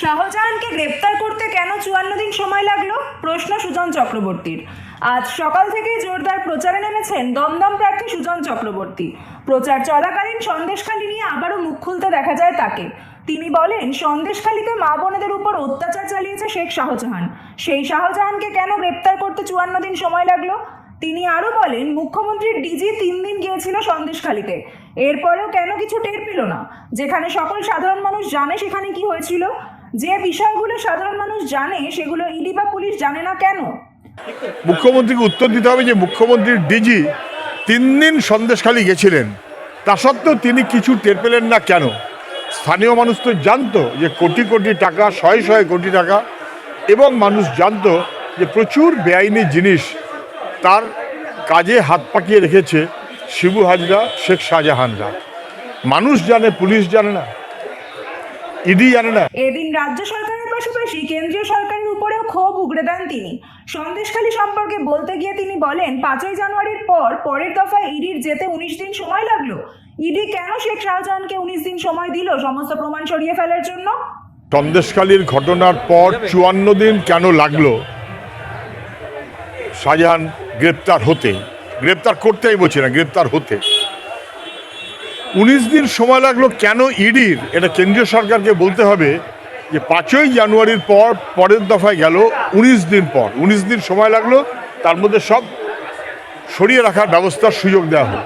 শাহজাহানকে গ্রেপ্তার করতে কেন চুয়ান্ন দিন সময় লাগল? প্রশ্ন সুজন চক্রবর্তীর। আজ সকাল থেকেই জোরদার প্রচারে নেমেছেন দমদম প্রার্থী সুজন চক্রবর্তী। প্রচার চলাকালীন সন্দেশখালী নিয়ে আবারও মুখ খুলতে দেখা যায় তাকে। তিনি বলেন, সন্দেশখালীতে মা বোনেদের উপর অত্যাচার চালিয়েছে শেখ শাহজাহান। সেই শাহজাহানকে কেন গ্রেপ্তার করতে চুয়ান্ন দিন সময় লাগল? তিনি আরও বলেন, মুখ্যমন্ত্রীর ডিজি তিন দিন গিয়েছিল সন্দেশখালীতে। এরপরেও কেন কিছু টের পেল না? যেখানে সকল সাধারণ মানুষ জানে সেখানে কি হয়েছিল? যে বিষয়গুলো সাধারণ মানুষ জানে, সেগুলো ইডি বা পুলিশ জানে না কেন? মুখ্যমন্ত্রীকে উত্তর দিতে হবে যে মুখ্যমন্ত্রীর ডিজি তিন দিন সন্দেশখালী গেছিলেন। তা সত্ত্বেও তিনি কিছু টের পেলেন না কেন? স্থানীয় মানুষ তো জানতো যে কোটি কোটি টাকা, শয়ে শয়ে কোটি টাকা এবং মানুষ জানতো যে প্রচুর বেআইনি জিনিস তার কাজে হাত পাকিয়ে রেখেছে শিবু হাজরা, শেখ শাহজাহানরা। মানুষ জানে, পুলিশ জানে না। ইডি জানে না। এদিন রাজ্য সরকারের পাশাপাশি কেন্দ্রীয় সরকারের উপরেও ক্ষোভ উগড়ে দেন তিনি। সন্দেশখালী সম্পর্কে বলতে গিয়ে তিনি বলেন পাঁচই জানুয়ারির পর পরের দফায় ইডির যেতে উনিশ দিন সময় লাগল। ইডি কেন শেখ শাহজাহানকে উনিশ দিন সময় দিল? সমস্ত প্রমাণ সরিয়ে ফেলার জন্য? সন্দেশখালীর ঘটনার পর চুয়ান্ন দিন কেন লাগল? শাহজাহান গ্রেপ্তার হতে। গ্রেপ্তার করতেই বলছি না গ্রেপ্তার হতে। উনিশ দিন সময় লাগল কেন ইডির? এটা কেন্দ্রীয় সরকারকে বলতে হবে যে পাঁচই জানুয়ারির পর, পরের দফায় গেল উনিশ দিন পর। উনিশ দিন সময় লাগল, তার মধ্যে সব সরিয়ে রাখার ব্যবস্থার সুযোগ দেওয়া হলো